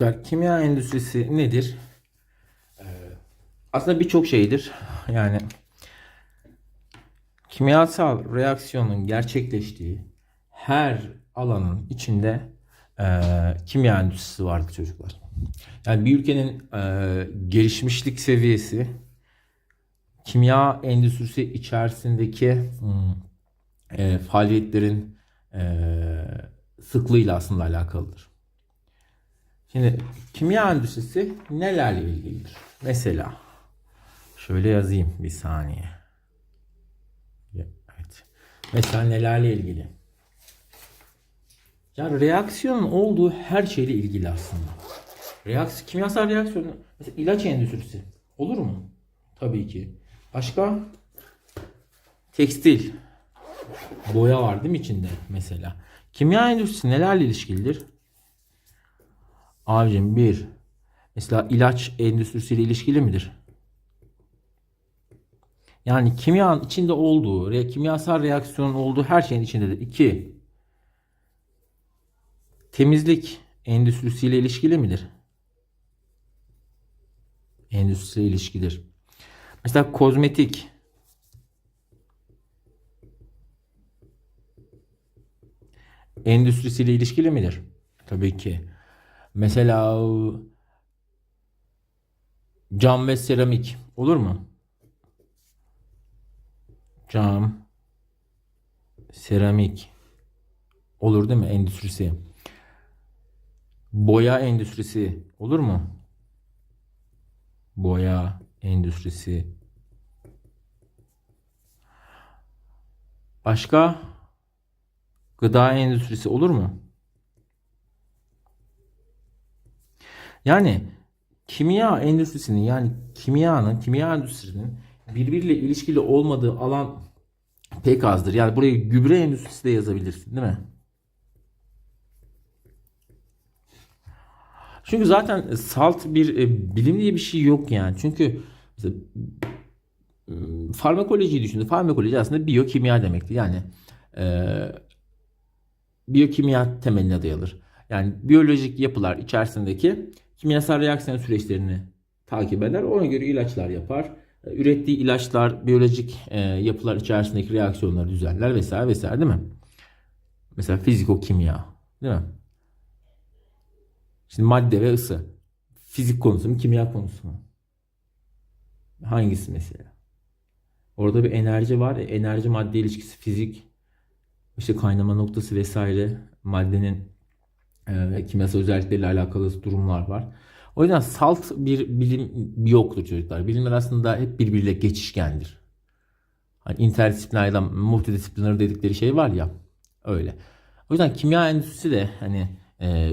Ya, Kimya endüstrisi nedir? Ee, aslında birçok şeydir. Yani kimyasal reaksiyonun gerçekleştiği her alanın içinde e, kimya endüstrisi vardır çocuklar. Yani bir ülkenin e, gelişmişlik seviyesi kimya endüstrisi içerisindeki hmm, e, faaliyetlerin e, sıklığıyla aslında alakalıdır. Şimdi kimya endüstrisi nelerle ilgilidir? Mesela şöyle yazayım bir saniye. Evet. Mesela nelerle ilgili? Ya reaksiyonun olduğu her şeyle ilgili aslında. Reaksiyon, kimyasal reaksiyon, mesela ilaç endüstrisi olur mu? Tabii ki. Başka? Tekstil. Boya var değil mi içinde mesela? Kimya endüstrisi nelerle ilişkilidir? Abicim bir mesela ilaç endüstrisiyle ilişkili midir? Yani kimyanın içinde olduğu, re- kimyasal reaksiyonun olduğu her şeyin içindedir. İki, temizlik endüstrisiyle ilişkili midir? Endüstrisiyle ilişkidir. Mesela kozmetik endüstrisiyle ilişkili midir? Tabii ki. Mesela cam ve seramik olur mu? Cam, seramik olur değil mi endüstrisi? Boya endüstrisi olur mu? Boya endüstrisi. Başka? Gıda endüstrisi olur mu? Yani kimya endüstrisinin yani kimyanın, kimya endüstrisinin birbiriyle ilişkili olmadığı alan pek azdır. Yani buraya gübre endüstrisi de yazabilirsin değil mi? Çünkü zaten salt bir e, bilim diye bir şey yok yani. Çünkü mesela, e, farmakolojiyi düşünün. Farmakoloji aslında biyokimya demekti. Yani e, biyokimya temeline dayanır. Yani biyolojik yapılar içerisindeki kimyasal reaksiyon süreçlerini takip eder. Ona göre ilaçlar yapar. E, Ürettiği ilaçlar biyolojik e, yapılar içerisindeki reaksiyonları düzenler vesaire vesaire değil mi? Mesela fizikokimya değil mi? Şimdi madde ve ısı. Fizik konusu mu, kimya konusu mu? Hangisi mesela? Orada bir enerji var. E, Enerji madde ilişkisi fizik. İşte kaynama noktası vesaire maddenin e, kimyasal özellikleriyle alakalı durumlar var. O yüzden salt bir bilim yoktur çocuklar. Bilimler aslında hep birbiriyle geçişkendir. Hani interdisipliner ya multidisipliner dedikleri şey var ya öyle. O yüzden kimya endüstrisi de hani e,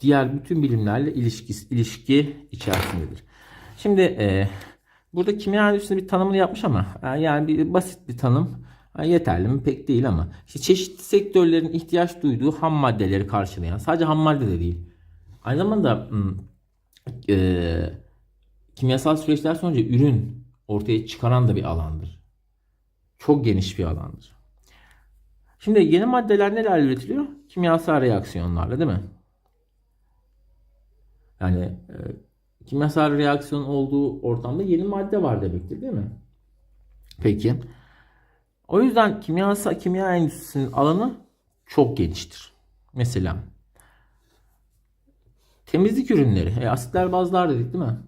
diğer bütün bilimlerle ilişkisi, ilişki içerisindedir. Şimdi e, burada kimya endüstrisinin bir tanımını yapmış ama e, yani bir basit bir tanım. Yeterli mi? Pek değil ama işte çeşitli sektörlerin ihtiyaç duyduğu ham maddeleri karşılayan sadece ham madde de değil. Aynı zamanda e, kimyasal süreçler sonucu ürün ortaya çıkaran da bir alandır. Çok geniş bir alandır. Şimdi yeni maddeler neler üretiliyor? Kimyasal reaksiyonlarla değil mi? Yani e, kimyasal reaksiyon olduğu ortamda yeni madde var demektir değil mi? Peki. O yüzden kimyasal kimya endüstrisinin alanı çok geniştir. Mesela temizlik ürünleri, e, asitler bazlar dedik değil mi?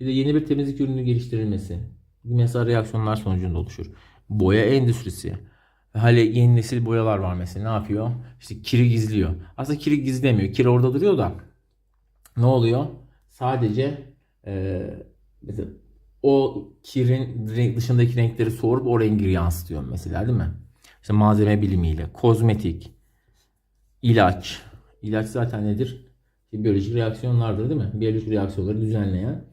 Bir de yeni bir temizlik ürünü geliştirilmesi, kimyasal reaksiyonlar sonucunda oluşur. Boya endüstrisi. Hale yeni nesil boyalar var mesela. Ne yapıyor? İşte kiri gizliyor. Aslında kiri gizlemiyor. Kiri orada duruyor da ne oluyor? Sadece e, mesela o kirin renk, dışındaki renkleri soğurup o rengi yansıtıyor mesela değil mi? İşte malzeme bilimiyle, kozmetik, ilaç. İlaç zaten nedir? Biyolojik reaksiyonlardır değil mi? Biyolojik reaksiyonları düzenleyen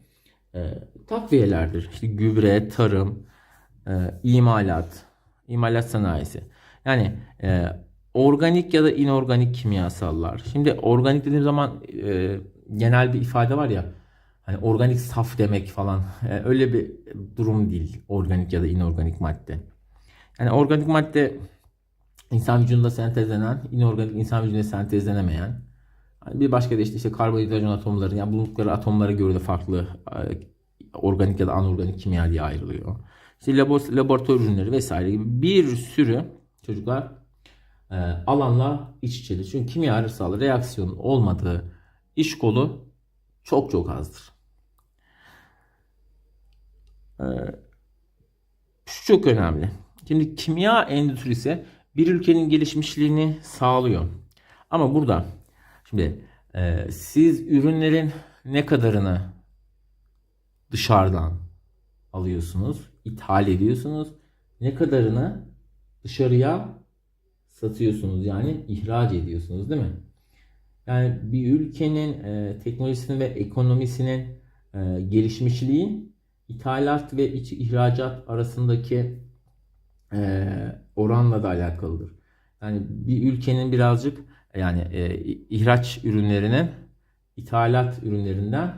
e, takviyelerdir. İşte gübre, tarım, e, imalat, imalat sanayisi. Yani e, organik ya da inorganik kimyasallar. Şimdi organik dediğim zaman e, genel bir ifade var ya hani organik saf demek falan E, öyle bir durum değil organik ya da inorganik madde. Yani organik madde insan vücudunda sentezlenen, inorganik insan vücudunda sentezlenemeyen Bir başka da işte, işte karbonhidrojen atomları yani bulundukları atomlara göre de farklı e, organik ya da anorganik kimya diye ayrılıyor. İşte labor- laboratuvar ürünleri vesaire gibi bir sürü çocuklar e, alanla iç içedir. Çünkü kimyasal reaksiyon olmadığı iş kolu çok çok azdır. E, şu çok önemli. Şimdi kimya endüstrisi bir ülkenin gelişmişliğini sağlıyor. Ama burada şimdi e, siz ürünlerin ne kadarını dışarıdan alıyorsunuz, ithal ediyorsunuz, ne kadarını dışarıya satıyorsunuz yani ihraç ediyorsunuz değil mi? Yani bir ülkenin e, teknolojisinin ve ekonomisinin e, gelişmişliği ithalat ve iç ihracat arasındaki e, oranla da alakalıdır. Yani bir ülkenin birazcık yani e, ihraç ürünlerinin ithalat ürünlerinden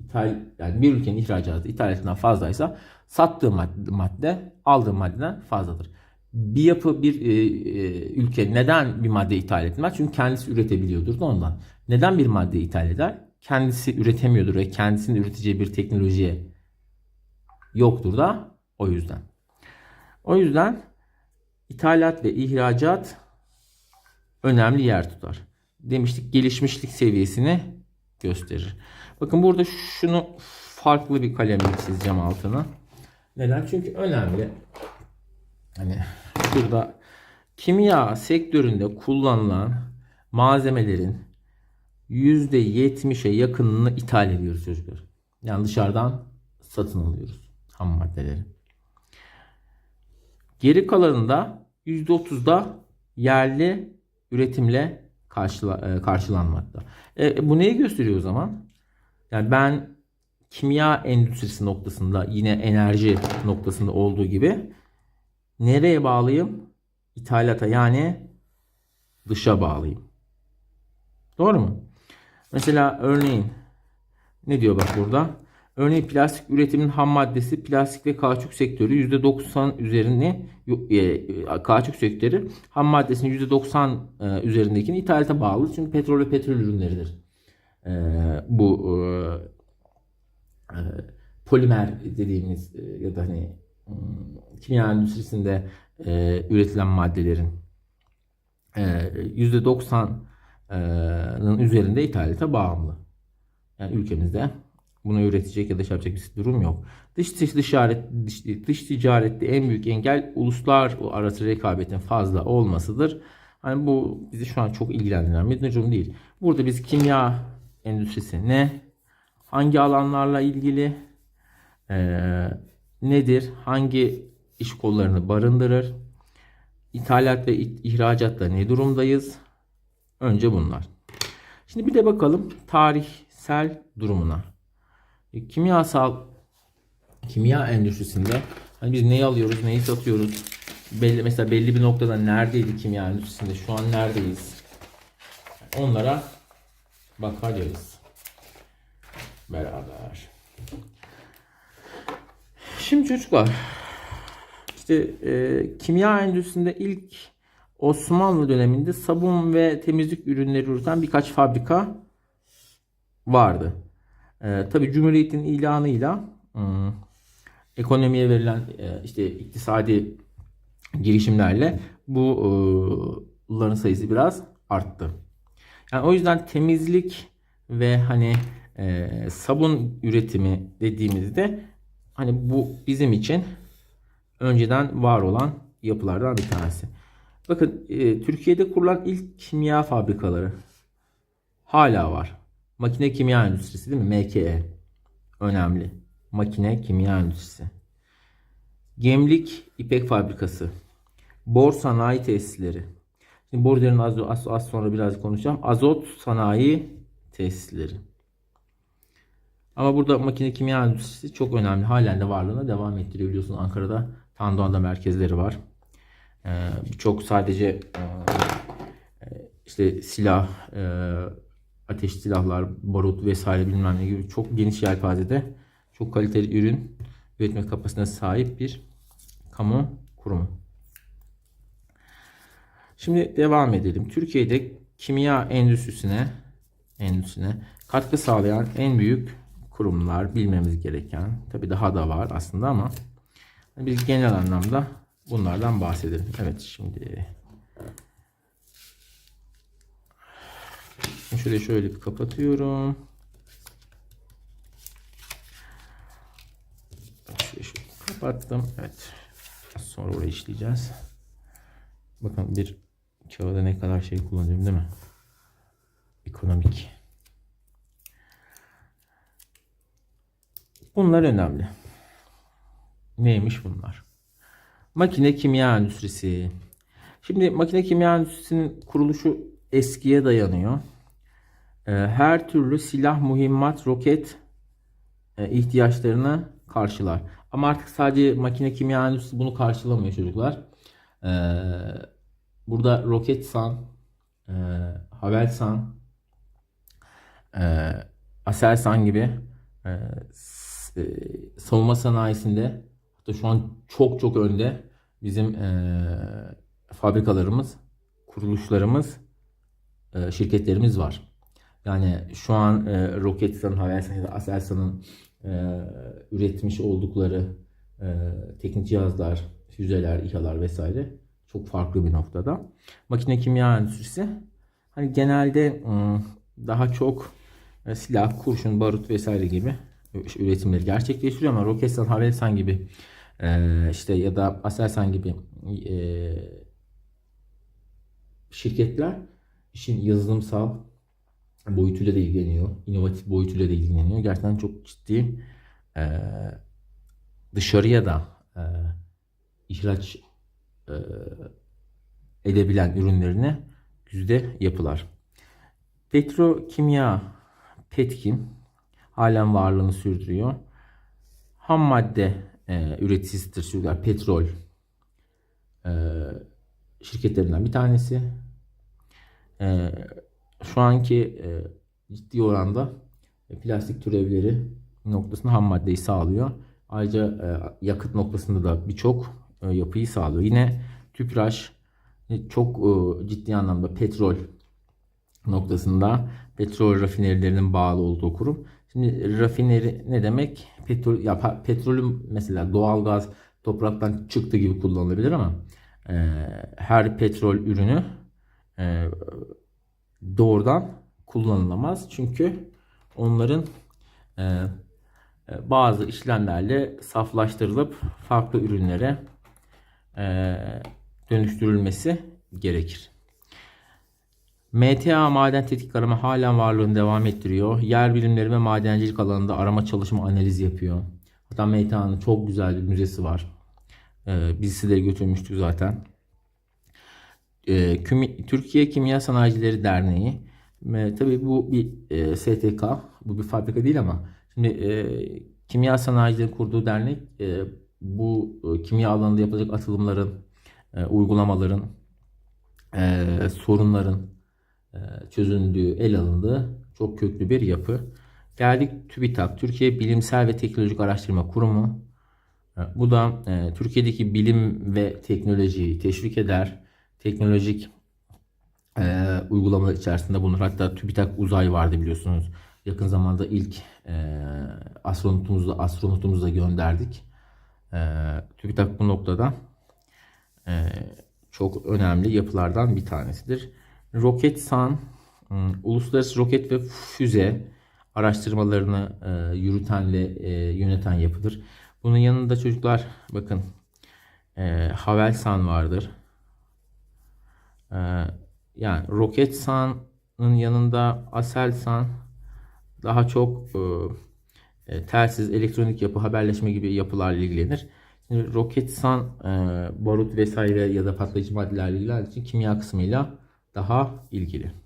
ithal yani bir ülkenin ihracatı ithalatından fazlaysa sattığı madde, madde aldığı maddeden fazladır. Bir yapı bir e, e, ülke neden bir madde ithal etmez? Çünkü kendisi üretebiliyordur da ondan. Neden bir madde ithal eder? Kendisi üretemiyordur ve kendisinin üreteceği bir teknolojiye yoktur da o yüzden. O yüzden ithalat ve ihracat önemli yer tutar. Demiştik gelişmişlik seviyesini gösterir. Bakın burada şunu farklı bir kalemle çizeceğim altına. Neden? Çünkü önemli. Hani şurada kimya sektöründe kullanılan malzemelerin %70'e yakınını ithal ediyoruz çocuklar. Yani dışarıdan satın alıyoruz ham maddeleri. Geri kalanında %30'da yerli üretimle e, karşılanmakta. E, bu neyi gösteriyor o zaman? Yani ben kimya endüstrisi noktasında yine enerji noktasında olduğu gibi nereye bağlıyım? İthalata yani dışa bağlıyım. Doğru mu? Mesela örneğin ne diyor bak burada? Örneğin plastik üretimin ham maddesi plastik ve kauçuk sektörü %90 üzerinde e, kauçuk sektörü ham maddesinin %90 e, üzerindekini ithalata bağlı. Çünkü petrol ve petrol ürünleridir. E, bu polimer dediğimiz ya da hani kimya endüstrisinde üretilen maddelerin %90'ın üzerinde ithalata bağımlı. Yani ülkemizde bunu üretecek ya da şey yapacak bir durum yok. Dış dış ticaret dış, dış ticarette en büyük engel uluslar arası rekabetin fazla olmasıdır. Hani bu bizi şu an çok ilgilendiren bir durum değil. Burada biz kimya endüstrisi ne? Hangi alanlarla ilgili? Ee, nedir? Hangi iş kollarını barındırır? İthalat ve ihracatta ne durumdayız? Önce bunlar. Şimdi bir de bakalım tarihsel durumuna. E, kimyasal kimya endüstrisinde hani biz neyi alıyoruz, neyi satıyoruz? Belli mesela belli bir noktada neredeydi kimya endüstrisinde? Şu an neredeyiz? Onlara bakacağız. Beraber. Şimdi çocuklar işte e, kimya endüstrisinde ilk Osmanlı döneminde sabun ve temizlik ürünleri üreten birkaç fabrika vardı. E, Tabi Cumhuriyet'in ilanıyla e, ekonomiye verilen e, işte iktisadi girişimlerle bunların e, sayısı biraz arttı. Yani o yüzden temizlik ve hani e, sabun üretimi dediğimizde hani bu bizim için önceden var olan yapılardan bir tanesi. Bakın e, Türkiye'de kurulan ilk kimya fabrikaları hala var. Makine kimya endüstrisi değil mi? MKE. Önemli. Makine kimya endüstrisi. Gemlik ipek fabrikası. Bor sanayi tesisleri. Şimdi borların az, az, az sonra biraz konuşacağım. Azot sanayi tesisleri. Ama burada makine kimya endüstrisi çok önemli. Halen de varlığına devam ettiriyor biliyorsunuz. Ankara'da Tandoğan'da merkezleri var. Ee, Birçok sadece e, işte silah, e, ateş silahlar, barut vesaire bilmem ne gibi çok geniş yelpazede çok kaliteli ürün üretme kapasitesine sahip bir kamu kurumu. Şimdi devam edelim. Türkiye'de kimya endüstrisine endüstrisine katkı sağlayan en büyük kurumlar bilmemiz gereken. Tabi daha da var aslında ama biz genel anlamda bunlardan bahsedelim. Evet şimdi şöyle şöyle bir kapatıyorum. Şöyle şöyle kapattım. Evet. Sonra orayı işleyeceğiz. Bakın bir kağıda ne kadar şey kullanıyorum değil mi? Ekonomik. Bunlar önemli. Neymiş bunlar? Makine kimya endüstrisi. Şimdi makine kimya endüstrisinin kuruluşu eskiye dayanıyor. Ee, Her türlü silah, mühimmat, roket e, ihtiyaçlarını karşılar. Ama artık sadece makine kimya endüstrisi bunu karşılamıyor çocuklar. Ee, Burada Roketsan, e, Havelsan, e, Aselsan gibi savunma sanayisinde hatta şu an çok çok önde bizim fabrikalarımız, kuruluşlarımız, e, şirketlerimiz var. Yani şu an e, Roketsan, Havelsan ya da Aselsan'ın e, üretmiş oldukları e, teknik cihazlar, füzeler, İHA'lar vesaire çok farklı bir noktada. Makine kimya endüstrisi hani genelde ım, daha çok e, silah, kurşun, barut vesaire gibi üretimleri gerçekleştiriyor ama Roketsan, Havelsan gibi e, işte ya da Aselsan gibi şirketler işin yazılımsal boyutuyla da ilgileniyor. inovatif boyutuyla da ilgileniyor. Gerçekten çok ciddi e, dışarıya da e, ihraç e, edebilen ürünlerini güzde yapılar. Petrokimya Petkim halen varlığını sürdürüyor. Ham madde e, üreticisidir çocuklar. Petrol e, şirketlerinden bir tanesi. E, şu anki e, ciddi oranda plastik türevleri noktasında ham maddeyi sağlıyor. Ayrıca e, yakıt noktasında da birçok e, yapıyı sağlıyor. Yine Tüpraş e, çok e, ciddi anlamda petrol noktasında petrol rafinerilerinin bağlı olduğu kurum. Şimdi rafineri ne demek? Petrol ya petrolün mesela doğalgaz topraktan çıktı gibi kullanılabilir ama e, her petrol ürünü e, doğrudan kullanılamaz. Çünkü onların e, e, bazı işlemlerle saflaştırılıp farklı ürünlere e, dönüştürülmesi gerekir. MTA maden tetkik arama halen varlığını devam ettiriyor. Yer bilimleri ve madencilik alanında arama çalışma analiz yapıyor. Hatta MTA'nın çok güzel bir müzesi var. Ee, biz sizlere götürmüştük zaten. Ee, Kümi- Türkiye Kimya Sanayicileri Derneği. Ve tabii bu bir e, STK, bu bir fabrika değil ama şimdi e, kimya sanayicileri kurduğu dernek e, bu e, kimya alanında yapılacak atılımların, e, uygulamaların, e, sorunların e, çözüldüğü, el alındığı çok köklü bir yapı. Geldik TÜBİTAK, Türkiye Bilimsel ve Teknolojik Araştırma Kurumu. E, Bu da e, Türkiye'deki bilim ve teknolojiyi teşvik eder. Teknolojik e, uygulamalar içerisinde bulunur. Hatta TÜBİTAK Uzay vardı biliyorsunuz. Yakın zamanda ilk e, astronotumuzu astronotumuzu da gönderdik. E, TÜBİTAK bu noktada e, çok önemli yapılardan bir tanesidir. Roketsan, ım, uluslararası roket ve füze araştırmalarını e, yürüten ve e, yöneten yapıdır. Bunun yanında çocuklar bakın e, Havelsan vardır. E, yani Roketsan'ın yanında Aselsan daha çok e, e, telsiz, elektronik yapı, haberleşme gibi yapılarla ilgilenir. Şimdi Roketsan e, barut vesaire ya da patlayıcı maddelerle ilgilendiği için kimya kısmıyla daha ilgili.